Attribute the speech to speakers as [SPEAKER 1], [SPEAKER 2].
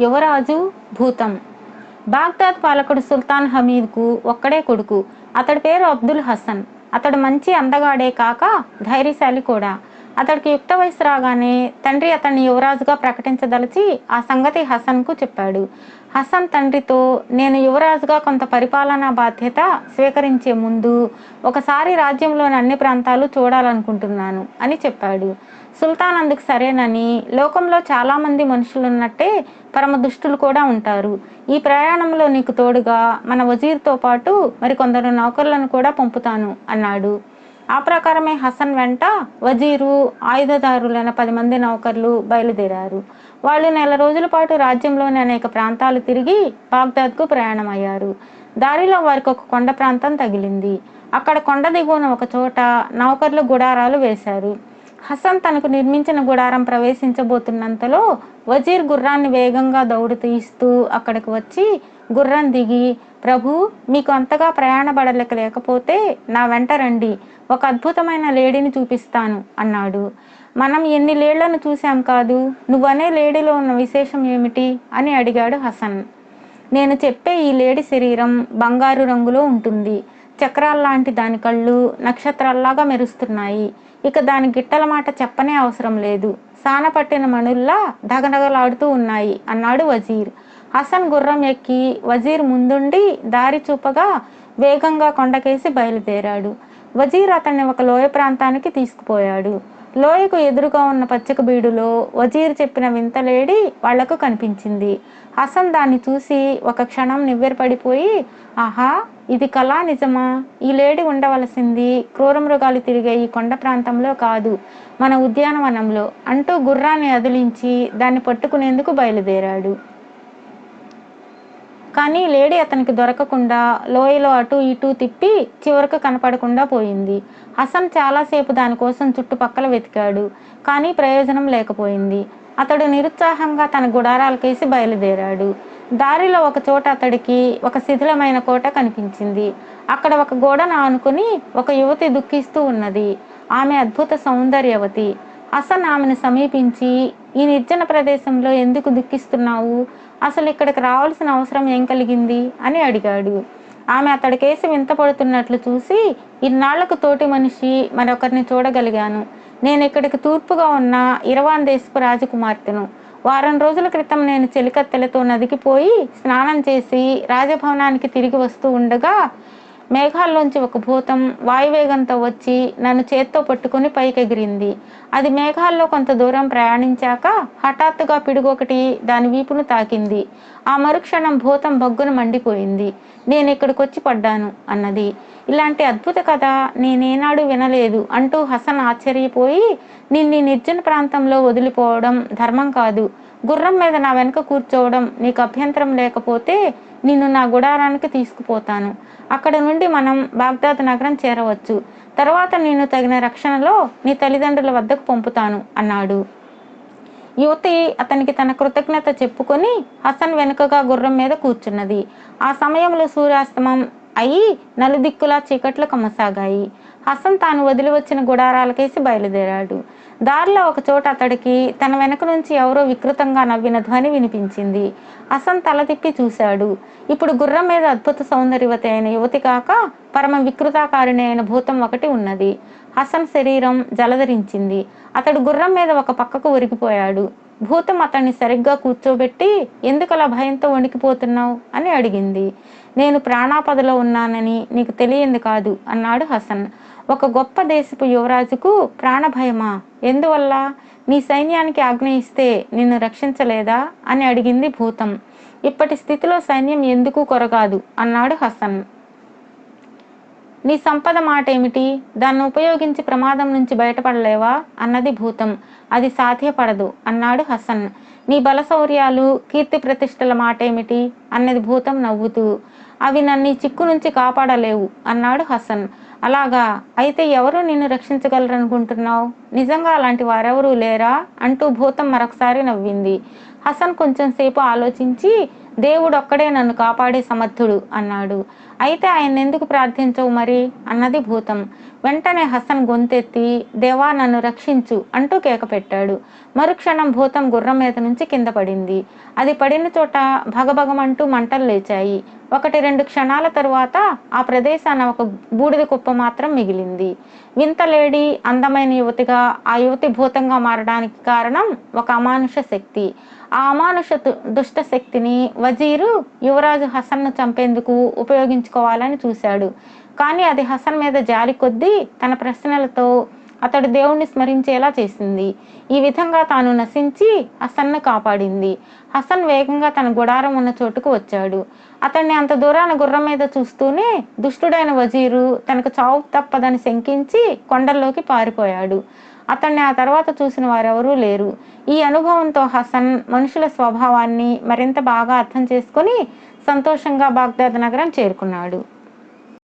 [SPEAKER 1] యువరాజు భూతం. బాగ్దాద్ పాలకుడు సుల్తాన్ హమీద్కు ఒక్కడే కొడుకు. అతడి పేరు అబ్దుల్ హసన్. అతడు మంచి అందగాడే కాక ధైర్యశాలి కూడా. అతడికి యుక్త వయసు రాగానే తండ్రి అతన్ని యువరాజుగా ప్రకటించదలిచి ఆ సంగతి హసన్కు చెప్పాడు. హసన్ తండ్రితో నేను యువరాజుగా కొంత పరిపాలనా బాధ్యత స్వీకరించే ముందు ఒకసారి రాజ్యంలోని అన్ని ప్రాంతాలు చూడాలనుకుంటున్నాను అని చెప్పాడు. సుల్తాన్ అందుకు సరేనని లోకంలో చాలామంది మనుషులు ఉన్నట్టే పరమ దుష్టులు కూడా ఉంటారు. ఈ ప్రయాణంలో నీకు తోడుగా మన వజీర్తో పాటు మరికొందరు నౌకర్లను కూడా పంపుతాను అన్నాడు. ఆ ప్రకారమే హసన్ వెంట వజీరు ఆయుధదారులైన పది మంది నౌకర్లు బయలుదేరారు. వాళ్ళు నెల రోజుల పాటు రాజ్యంలోని అనేక ప్రాంతాలు తిరిగి బాగ్దాద్కు ప్రయాణమయ్యారు. దారిలో వారికి ఒక కొండ ప్రాంతం తగిలింది. అక్కడ కొండ దిగువన ఒక చోట నౌకర్లు గుడారాలు వేశారు. హసన్ తనకు నిర్మించిన గుడారం ప్రవేశించబోతున్నంతలో వజీర్ గుర్రాన్ని వేగంగా దౌడు తీస్తూ అక్కడికి వచ్చి గుర్రం దిగి ప్రభు మీకు అంతగా ప్రయాణపడలేక లేకపోతే నా వెంట రండి ఒక అద్భుతమైన లేడీని చూపిస్తాను అన్నాడు. మనం ఎన్ని లేళ్ళను చూశాం కాదు నువ్వనే లేడీలో ఉన్న విశేషం ఏమిటి? అని అడిగాడు హసన్. నేను చెప్పే ఈ లేడీ శరీరం బంగారు రంగులో ఉంటుంది. చక్రాల్లాంటి దాని కళ్ళు నక్షత్రాల్లాగా మెరుస్తున్నాయి. ఇక దాని గిట్టల మాట చెప్పనే అవసరం లేదు. సాన పట్టిన మణుల్లా ధగనగలాడుతూ ఉన్నాయి. అన్నాడు వజీర్. హసన్ గుర్రం ఎక్కి వజీర్ ముందుండి దారి చూపగా వేగంగా కొండకేసి బయలుదేరాడు. వజీర్ అతన్ని ఒక లోయ ప్రాంతానికి తీసుకుపోయాడు. లోయకు ఎదురుగా ఉన్న పచ్చక బీడులో వజీర్ చెప్పిన వింతలేడి వాళ్ళకు కనిపించింది. హసన్ దాన్ని చూసి ఒక క్షణం నివ్వెరపడిపోయి ఆహా ఇది కళా నిజమా? ఈ లేడి ఉండవలసింది క్రూరమృగాలు తిరిగే ఈ కొండ ప్రాంతంలో కాదు మన ఉద్యానవనంలో అంటూ గుర్రాన్ని అదిలించి దాన్ని పట్టుకునేందుకు బయలుదేరాడు. కానీ లేడీ అతనికి దొరకకుండా లోయలో అటు ఇటు తిప్పి చివరకు కనపడకుండా పోయింది. హసన్ చాలాసేపు దానికోసం చుట్టుపక్కల వెతికాడు కానీ ప్రయోజనం లేకపోయింది. అతడు నిరుత్సాహంగా తన గుడారాలకేసి బయలుదేరాడు. దారిలో ఒక చోట అతడికి ఒక శిథిలమైన కోట కనిపించింది. అక్కడ ఒక గోడను ఆనుకుని ఒక యువతి దుఃఖిస్తూ ఉన్నది. ఆమె అద్భుత సౌందర్యవతి. హసన్ ఆమెను సమీపించి ఈ నిర్జన ప్రదేశంలో ఎందుకు దుఃఖిస్తున్నావు? అసలు ఇక్కడికి రావాల్సిన అవసరం ఏం కలిగింది? అని అడిగాడు. ఆమె అతడి కేసు వింతపడుతున్నట్లు చూసి ఇన్నాళ్ళకు తోటి మనిషి మరొకరిని చూడగలిగాను. నేను ఇక్కడికి తూర్పుగా ఉన్న ఇరవాన్ దేశపు రాజకుమార్తెను. వారం రోజుల క్రితం నేను చెలికత్తెలతో నదికి పోయి స్నానం చేసి రాజభవనానికి తిరిగి వస్తూ ఉండగా మేఘాల్లోంచి ఒక భూతం వాయువేగంతో వచ్చి నన్ను చేత్తో పట్టుకుని పైకెగిరింది. అది మేఘాల్లో కొంత దూరం ప్రయాణించాక హఠాత్తుగా పిడుగొకటి దాని వీపును తాకింది. ఆ మరుక్షణం భూతం బొగ్గున మండిపోయింది. నేను ఇక్కడికి వచ్చి పడ్డాను అన్నది. ఇలాంటి అద్భుత కథ నేనేనాడు వినలేదు అంటూ హసన్ ఆశ్చర్యపోయి నిన్ని నిర్జన ప్రాంతంలో వదిలిపోవడం ధర్మం కాదు. గుర్రం మీద నా వెనుక కూర్చోవడం నీకు అభ్యంతరం లేకపోతే నిన్ను నా గుడారానికి తీసుకుపోతాను. అక్కడ నుండి మనం బాగ్దాద్ నగరం చేరవచ్చు. తర్వాత నేను తగిన రక్షణలో నీ తల్లిదండ్రుల వద్దకు పంపుతాను అన్నాడు. యువతి అతనికి తన కృతజ్ఞత చెప్పుకొని హసన్ వెనుకగా గుర్రం మీద కూర్చున్నది. ఆ సమయంలో సూర్యాస్తమం అయి నలుదిక్కులా చీకట్లు కమ్మసాగాయి. హసన్ తాను వదిలి వచ్చిన గుడారాలకేసి బయలుదేరాడు. దారిలో ఒక చోట అతడికి తన వెనక నుంచి ఎవరో వికృతంగా నవ్విన ధ్వని వినిపించింది. హసన్ తల తిప్పి చూశాడు. ఇప్పుడు గుర్రం మీద అద్భుత సౌందర్యవతి అయిన యువతి కాక పరమ వికృతాకారిణి అయిన భూతం ఒకటి ఉన్నది. హసన్ శరీరం జలధరించింది. అతడు గుర్రం మీద ఒక పక్కకు ఒరిగిపోయాడు. భూతం అతన్ని సరిగ్గా కూర్చోబెట్టి ఎందుకలా భయంతో వణికిపోతున్నావు? అని అడిగింది. నేను ప్రాణాపదలో ఉన్నానని నీకు తెలియంది కాదు అన్నాడు హసన్. ఒక గొప్ప దేశపు యువరాజుకు ప్రాణభయమా? ఎందువల్ల? నీ సైన్యానికి ఆజ్ఞ ఇస్తే నిన్ను రక్షించలేదా? అని అడిగింది భూతం. ఇప్పటి స్థితిలో సైన్యం ఎందుకు కొరగాదు? అన్నాడు హసన్. నీ సంపద మాట ఏమిటి దాన్ని ఉపయోగించి ప్రమాదం నుంచి బయటపడలేవా? అన్నది భూతం. అది సాధ్యపడదు అన్నాడు హసన్. నీ బలశౌర్యాలు కీర్తి ప్రతిష్టల మాట ఏమిటి అన్నది భూతం నవ్వుతూ. అవి నన్ను చిక్కు నుంచి కాపాడలేవు అన్నాడు హసన్. అలాగా? అయితే ఎవరు నిన్ను రక్షించగలరనుకుంటున్నావు? నిజంగా అలాంటి వారెవరూ లేరా? అంటూ భూతం మరొకసారి నవ్వింది. హసన్ కొంచెంసేపు ఆలోచించి దేవుడు ఒక్కడే నన్ను కాపాడే సమర్థుడు అన్నాడు. అయితే ఆయన ఎందుకు ప్రార్థించవు మరి? అన్నది భూతం. వెంటనే హసన్ గొంతెత్తి దేవా నన్ను రక్షించు అంటూ కేక పెట్టాడు. మరుక్షణం భూతం గుర్రం మీద నుంచి కింద పడింది. అది పడిన చోట భగభగమంటూ మంటలు లేచాయి. ఒకటి రెండు క్షణాల తరువాత ఆ ప్రదేశాన ఒక బూడిద కుప్ప మాత్రం మిగిలింది. వింత లేడి అందమైన యువతిగా ఆ యువతి భూతంగా మారడానికి కారణం ఒక అమానుష శక్తి. ఆ అమానుష దు- దుష్ట శక్తిని వజీరు యువరాజు హసన్ను చంపేందుకు ఉపయోగించుకోవాలని చూశాడు. కానీ అది హసన్ మీద జారి కొద్దీ తన ప్రశ్నలతో అతడు దేవుణ్ణి స్మరించేలా చేసింది. ఈ విధంగా తాను నశించి హసన్ను కాపాడింది. హసన్ వేగంగా తన గుడారం ఉన్న చోటుకు వచ్చాడు. అతన్ని అంత దూరాన గుర్రం మీద చూస్తూనే దుష్టుడైన వజీరు తనకు చావు తప్పదని శంకించి కొండల్లోకి పారిపోయాడు. అతన్ని ఆ తర్వాత చూసిన వారెవరూ లేరు. ఈ అనుభవంతో హసన్ మనుషుల స్వభావాన్ని మరింత బాగా అర్థం చేసుకొని సంతోషంగా బాగ్దాద్ నగరం చేరుకున్నాడు.